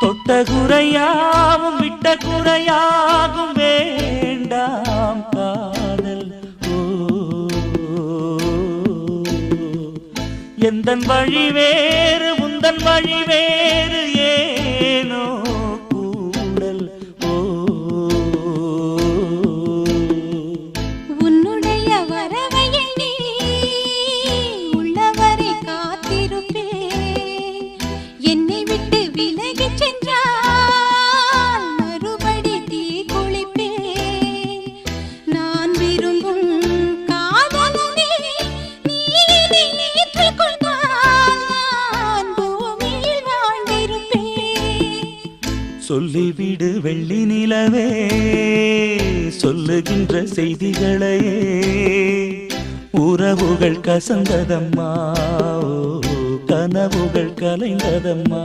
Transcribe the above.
தொட்ட குறையாவும் விட்ட குறையாகும் வேண்டாம் காதல். எந்த வழி வேறு உந்தன் வழி வேறு ஏனோ கூடல். சொல்லிவிடு வெள்ளி நிலவே சொல்லுகின்ற செய்திகளையே. உறவுகள் கசந்ததம்மா கனவுகள் கலைந்ததம்மா.